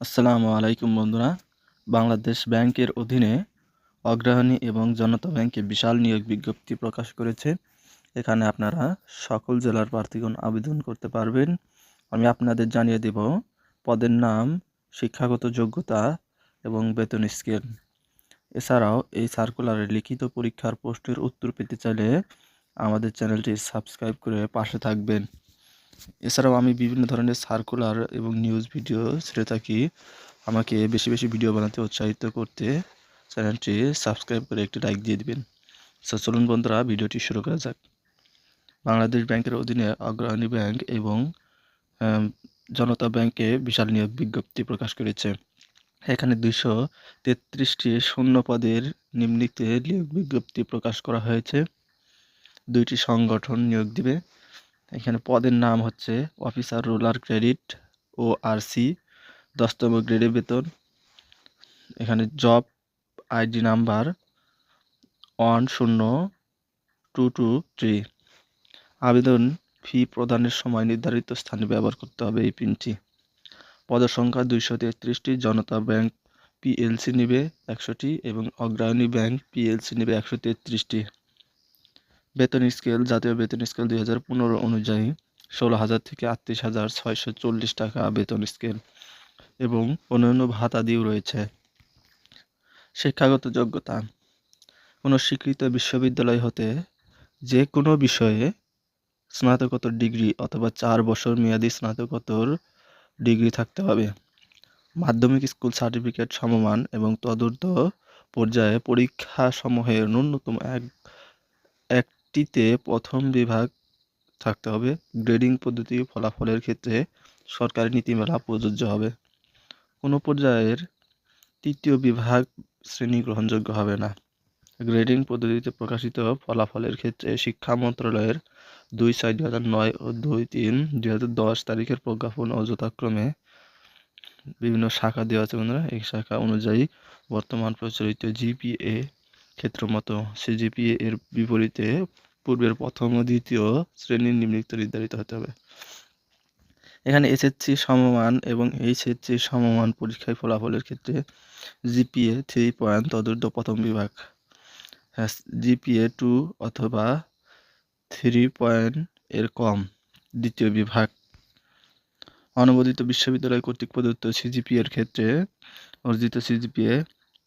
আসসালামু আলাইকুম বন্ধুরা। বাংলাদেশ ব্যাংকের অধীনে অগ্রণী এবং জনতা ব্যাংকে বিশাল নিয়োগ বিজ্ঞপ্তি প্রকাশ করেছে। এখানে আপনারা সকল জেলার প্রার্থীগণ আবেদন করতে পারবেন। আমি আপনাদের জানিয়ে দেব, পদের নাম, শিক্ষাগত যোগ্যতা এবং বেতন স্কেল। এছাড়াও এই সার্কুলারে লিখিত পরীক্ষার প্রশ্নের উত্তর পেতে চাইলে আমাদের চ্যানেলটি সাবস্ক্রাইব করে পাশে থাকবেন। এছাড়াও আমি বিভিন্ন ধরনের সার্কুলার এবং নিউজ ভিডিও ছেড়ে থাকি আমাকে বেশি বেশি ভিডিও বানাতে উৎসাহিত করতে। চ্যানেলটি সাবস্ক্রাইব করে একটি লাইক দিয়ে দিবেন। চলুন বন্ধুরা ভিডিওটি শুরু করা যাক। বাংলাদেশ ব্যাংকের অধীনে অগ্রণী ব্যাংক এবং জনতা ব্যাংকে বিশাল নিয়োগ বিজ্ঞপ্তি প্রকাশ করেছে। এখানে দুইশো তেত্রিশটি শূন্য পদের নিম্নিতে নিয়োগ বিজ্ঞপ্তি প্রকাশ করা হয়েছে। দুইটি সংগঠন নিয়োগ দিবে। এখানে পদের নাম হচ্ছে অফিসার, রুলার ক্রেডিট, ও আর সি, দশতম গ্রেডে বেতন। এখানে জব আইডি নাম্বার ওয়ান শূন্য টু টু থ্রি। আবেদন ফি প্রদানের সময় নির্ধারিত স্থানে ব্যবহার করতে হবে এই পিনটি। পদের সংখ্যা দুইশো তেত্রিশটি, জনতা ব্যাংক পিএলসি নেবে একশোটি এবং অগ্রণী ব্যাংক পিএলসি নেবে একশো তেত্রিশটি। বেতন স্কেল, জাতীয় বেতন স্কেল দুই হাজার পনেরো অনুযায়ী ষোলো হাজার থেকে আটত্রিশ হাজার ছয়শো চল্লিশ টাকা বেতন স্কেল এবং অন্যান্য ভাতাদিও রয়েছে। শিক্ষাগত যোগ্যতা কোনো স্বীকৃত বিশ্ববিদ্যালয় হতে যে কোনো বিষয়ে স্নাতকোত্তর ডিগ্রি অথবা চার বছর মেয়াদী স্নাতকোত্তর ডিগ্রি থাকতে হবে। মাধ্যমিক স্কুল সার্টিফিকেট সমমান এবং তদূর্ধ্ব পর্যায়ে পরীক্ষাসমূহের ন্যূনতম এক একটিতে প্রথম বিভাগ থাকতে হবে। গ্রেডিং পদ্ধতি ফলাফলের ক্ষেত্রে সরকারি নীতিমালা প্রযোজ্য হবে। কোনো পর্যায়ের তৃতীয় বিভাগ শ্রেণি গ্রহণযোগ্য হবে না। গ্রেডিং পদ্ধতিতে প্রকাশিত ফলাফলের ক্ষেত্রে শিক্ষা মন্ত্রণালয়ের দুই ছয় দুই হাজার নয় ও দুই তিন দুই হাজার দশ তারিখের প্রজ্ঞাপন ও যথাক্রমে বিভিন্ন শাখা দেওয়া আছে বন্ধুরা। এই শাখা অনুযায়ী বর্তমান প্রচলিত জিপিএ ক্ষেত্র মতো সিজিপিএ এর বিপরীতে পূর্বের প্রথম ও দ্বিতীয় শ্রেণির নিম্নলিখিত নির্ধারিত হতে হবে। এখানে এসএসসি সমমান এবং এইচএসসি সমমান পরীক্ষায় ফলাফলের ক্ষেত্রে জিপিএ থ্রি পয়েন্ট তদুর্ধ প্রথম বিভাগ। জিপিএ টু অথবা থ্রি পয়েন্ট এর কম দ্বিতীয় বিভাগ। অনুমোদিত বিশ্ববিদ্যালয় কর্তৃক প্রদত্ত সিজিপি এর ক্ষেত্রে অর্জিত সিজিপিএ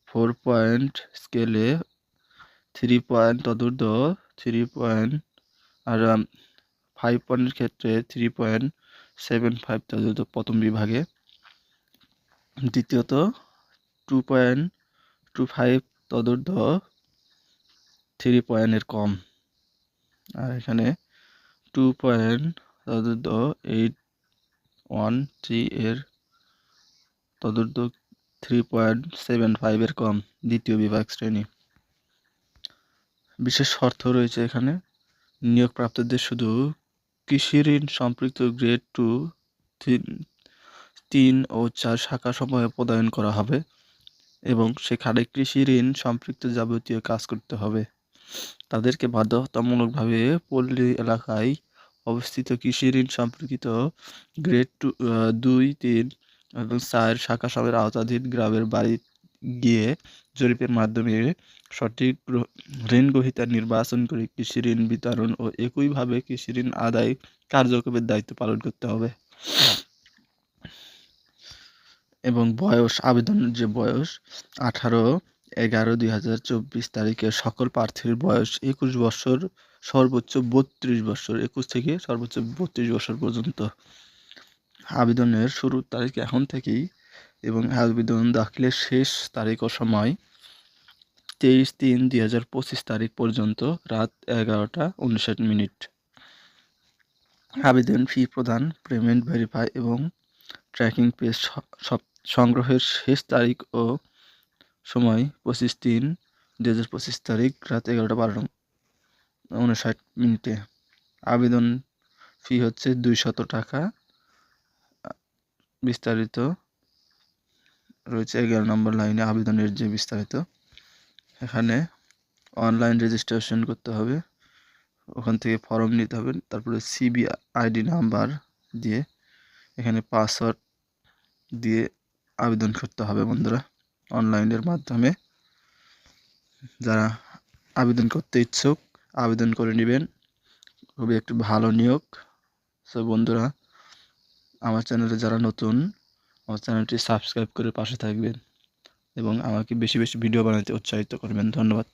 ফোর পয়েন্ট স্কেলে থ্রি পয়েন্ট চতুর্থ থ্রি পয়েন্ট আর ফাইভ পয়েন্টের ক্ষেত্রে থ্রি পয়েন্ট সেভেন ফাইভ চতুর্থ প্রথম বিভাগে। দ্বিতীয়ত টু পয়েন্ট টু ফাইভ চতুর্থ থ্রি পয়েন্টের কম। আর এখানে টু পয়েন্ট চতুর্থ এইট ওয়ান থ্রি এর চতুর্থ থ্রি পয়েন্ট সেভেন ফাইভের কম। দ্বিতীয় বিভাগ শ্রেণি। বিশেষ শর্ত রয়েছে এখানে। নিয়োগপ্রাপ্তদের শুধু কৃষি ঋণ সম্পৃক্ত গ্রেড টু, তিন ও চার শাখা সময়ে প্রদায়ন করা হবে এবং সেখানে কৃষি ঋণ সম্পৃক্ত যাবতীয় কাজ করতে হবে। তাদেরকে বাধ্যতামূলকভাবে পল্লী এলাকায় অবস্থিত কৃষি ঋণ সম্পর্কিত গ্রেড টু দুই, তিন এবং চার শাখা সমের আওতাধীন গ্রামের বাড়ি গিয়ে জরিপের মাধ্যমে সঠিক ঋণ গ্রহীতা নির্বাচন করে কৃষি ঋণ বিতরণ ও একইভাবে কৃষি ঋণ আদায় কার্যক্রমের দায়িত্ব পালন করতে হবে। এবং বয়স আবেদনের যে বয়স, আঠারো, এগারো, দুই হাজার চব্বিশ তারিখে সকল প্রার্থীর বয়স একুশ বছর, সর্বোচ্চ বত্রিশ বছর, একুশ থেকে সর্বোচ্চ বত্রিশ বছর পর্যন্ত। আবেদনের শুরুর তারিখ এখন থেকেই এবং আবেদন দাখিলের শেষ তারিখ ও সময় তেইশ তিন দুই হাজার পঁচিশ তারিখ পর্যন্ত রাত এগারোটা উনষাট মিনিট। আবেদন ফি প্রদান, পেমেন্ট ভেরিফাই এবং ট্র্যাকিং পেজ সংগ্রহের শেষ তারিখ ও সময় পঁচিশ তিন দু হাজার পঁচিশ তারিখ রাত এগারোটা বারো উনষাট মিনিটে। আবেদন ফি হচ্ছে দুইশত টাকা। বিস্তারিত রয়েছে এগারো নম্বর লাইনে আবেদনের যে বিস্তারিত। এখানে অনলাইন রেজিস্ট্রেশন করতে হবে। ওখান থেকে ফর্ম নিতে হবে। তারপরে সিবি আইডি নাম্বার দিয়ে এখানে পাসওয়ার্ড দিয়ে আবেদন করতে হবে বন্ধুরা। অনলাইনের মাধ্যমে যারা আবেদন করতে ইচ্ছুক, আবেদন করে নেবেন। খুবই একটি ভালো নিয়োগ। সো বন্ধুরা, আমার চ্যানেলে যারা নতুন আমার চ্যানেলটি সাবস্ক্রাইব করে পাশে থাকবেন এবং আমাকে বেশি বেশি ভিডিও বানাতে উৎসাহিত করবেন। ধন্যবাদ।